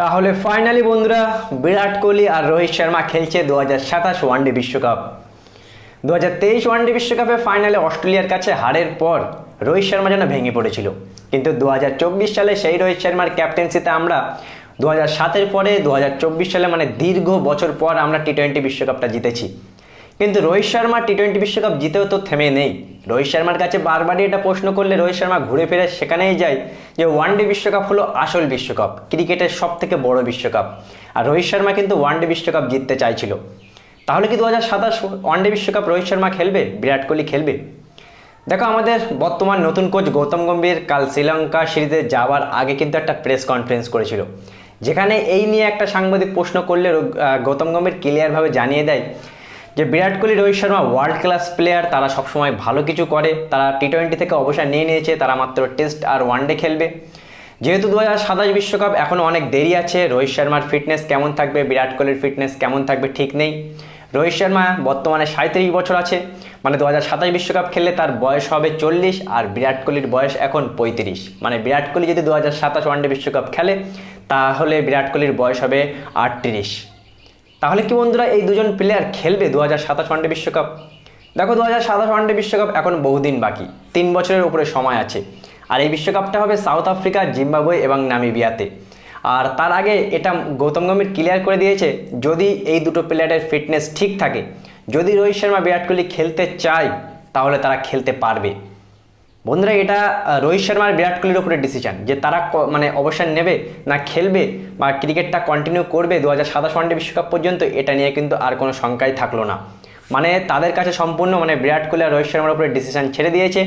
তাহলে ফাইনালি বন্ধুরা, বিরাট কোহলি আর রোহিত শর্মা খেলছে দু হাজার সাতাশ ওয়ানডে বিশ্বকাপ। দু হাজার তেইশ ওয়ানডে বিশ্বকাপে ফাইনালে অস্ট্রেলিয়ার কাছে হারের পর রোহিত শর্মা যেন ভেঙে পড়েছিল। কিন্তু দু হাজার চব্বিশ সালে সেই রোহিত শর্মার ক্যাপ্টেন্সিতে আমরা দু হাজার সাতের পরে দু হাজার চব্বিশ সালে মানে দীর্ঘ বছর পর আমরা টি টোয়েন্টি বিশ্বকাপটা জিতেছি। কিন্তু রোহিত শর্মা টি টোয়েন্টি বিশ্বকাপ জিতেও তো থেমে নেই। রোহিত শর্মার কাছে বারবারই এটা প্রশ্ন করলে রোহিত শর্মা ঘুরে ফিরে সেখানেই যায় যে ওয়ানডে বিশ্বকাপ হলো আসল বিশ্বকাপ, ক্রিকেটের সব থেকে বড় বিশ্বকাপ। আর রোহিত শর্মা কিন্তু ওয়ানডে বিশ্বকাপ জিততে চাইছিল। তাহলে কি দু হাজার সাতাশ ওয়ানডে বিশ্বকাপ রোহিত শর্মা খেলবে? বিরাট কোহলি খেলবে? দেখো, আমাদের বর্তমান নতুন কোচ গৌতম গম্ভীর কাল শ্রীলঙ্কা সিরিজে যাওয়ার আগে কিন্তু একটা প্রেস কনফারেন্স করেছিল। যেখানে এই নিয়ে একটা সাংবাদিক প্রশ্ন করলে গৌতম গম্ভীর ক্লিয়ারভাবে জানিয়ে দেয় যে Virat Kohli, Rohit Sharma world class player তারা সবসময় ভালো কিছু করে। তারা টি টোয়েন্টি থেকে অবসর নিয়ে নিয়েছে, তারা মাত্র টেস্ট আর ওয়ানডে খেলবে। যেহেতু দু হাজার সাতাশ বিশ্বকাপ এখনও অনেক দেরি আছে, রোহিত শর্মার ফিটনেস কেমন থাকবে, বিরাট কোহলির ফিটনেস কেমন থাকবে, ঠিক নেই। রোহিত শর্মা বর্তমানে সাঁত্রিশ বছর আছে মানে দু হাজার সাতাশ বিশ্বকাপ খেললে তার বয়স হবে চল্লিশ আর বিরাট কোহলির বয়স এখন পঁয়ত্রিশ। মানে বিরাট কোহলি যদি দু হাজার সাতাশ ওয়ানডে বিশ্বকাপ খেলে, তাহলে বিরাট কোহলির বয়স হবে আটত্রিশ। তাহলে কি বন্ধুরা এই দুজন প্লেয়ার খেলবে দু হাজার সাতাশ ওয়ানডে বিশ্বকাপ? দেখো দু হাজার সাতাশ ওয়ানডে বিশ্বকাপ এখন বহুদিন বাকি। তিন বছরের উপরে সময় আছে। আর এই বিশ্বকাপটা হবে সাউথ আফ্রিকা, জিম্বাবুয়ে এবং নামিবিয়াতে। আর তার আগে এটা গৌতম গম্ভীর ক্লিয়ার করে দিয়েছে, যদি এই দুটো প্লেয়ারের ফিটনেস ঠিক থাকে, যদি রোহিত শর্মা বিরাট কোহলি খেলতে চায়, তাহলে তারা খেলতে পারবে। বন্ধুরা, এটা রোহিত শর্মা আর বিরাট কোহলির উপরে ডিসিশন যে তারা মানে অবসর নেবে না খেলবে বা ক্রিকেটটা কন্টিনিউ করবে দু হাজার সাতাশ ওয়ানডে বিশ্বকাপ পর্যন্ত, এটা নিয়ে কিন্তু আর কোনো শঙ্কাই থাকল না। মানে তাদের কাছে সম্পূর্ণ মানে বিরাট কোহলি আর রোহিত শর্মার উপরে ডিসিশন ছেড়ে দিয়েছে।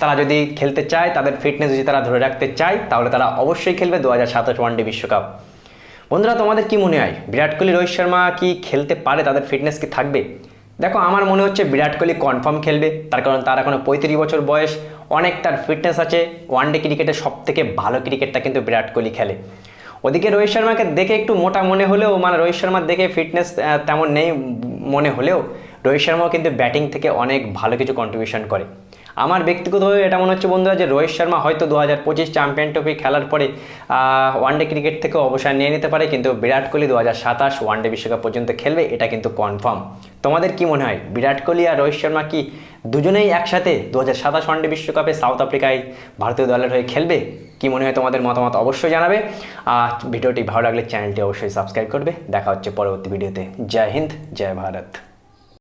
তারা যদি খেলতে চায়, তাদের ফিটনেস যদি তারা ধরে রাখতে চায়, তাহলে তারা অবশ্যই খেলবে দু হাজার সাতাশ ওয়ানডে বিশ্বকাপ। বন্ধুরা, তোমাদের কি মনে হয়? বিরাট কোহলি, রোহিত শর্মা কি খেলতে পারে? তাদের ফিটনেস কি থাকবে? দেখো, আমার মনে হচ্ছে বিরাট কোহলি কনফার্ম খেলবে, তার কারণ তার এখনও পঁয়ত্রিশ বছর বয়স অনেক তার ফিটনেস আছে ওয়ানডে ক্রিকেটে সব থেকে ভালো ক্রিকেটটা কিন্তু বিরাট কোহলি খেলে। ওদিকে রোহিত শর্মাকে দেখে একটু মোটা মনে হলেও মানে রোহিত শর্মার দেখে ফিটনেস তেমন নেই মনে হলেও, রোহিত শর্মাও কিন্তু ব্যাটিং থেকে অনেক ভালো কিছু কন্ট্রিবিউশন করে। আমার ব্যক্তিগতভাবে এটা মনে হচ্ছে বন্ধুরা যে রোহিত শর্মা হয়তো দু হাজার পঁচিশ চ্যাম্পিয়ন ট্রফি খেলার পরে ওয়ানডে ক্রিকেট থেকে অবসর নিয়ে নিতে পারে, কিন্তু বিরাট কোহলি দু হাজার সাতাশ ওয়ানডে বিশ্বকাপ পর্যন্ত খেলবে, এটা কিন্তু কনফার্ম তোমাদের কি মনে হয়, বিরাট কোহলি আর রোহিত শর্মা কি দুজনেই একসাথে দু হাজার সাতাশ ওয়ানডে বিশ্বকাপে সাউথ আফ্রিকায় ভারতীয় দলের হয়ে খেলবে? কি মনে হয় তোমাদের মতামত অবশ্যই জানাবে। আর ভিডিওটি ভালো লাগলে চ্যানেলটি অবশ্যই সাবস্ক্রাইব করবে। দেখা হচ্ছে পরবর্তী ভিডিওতে। জয় হিন্দ, জয় ভারত।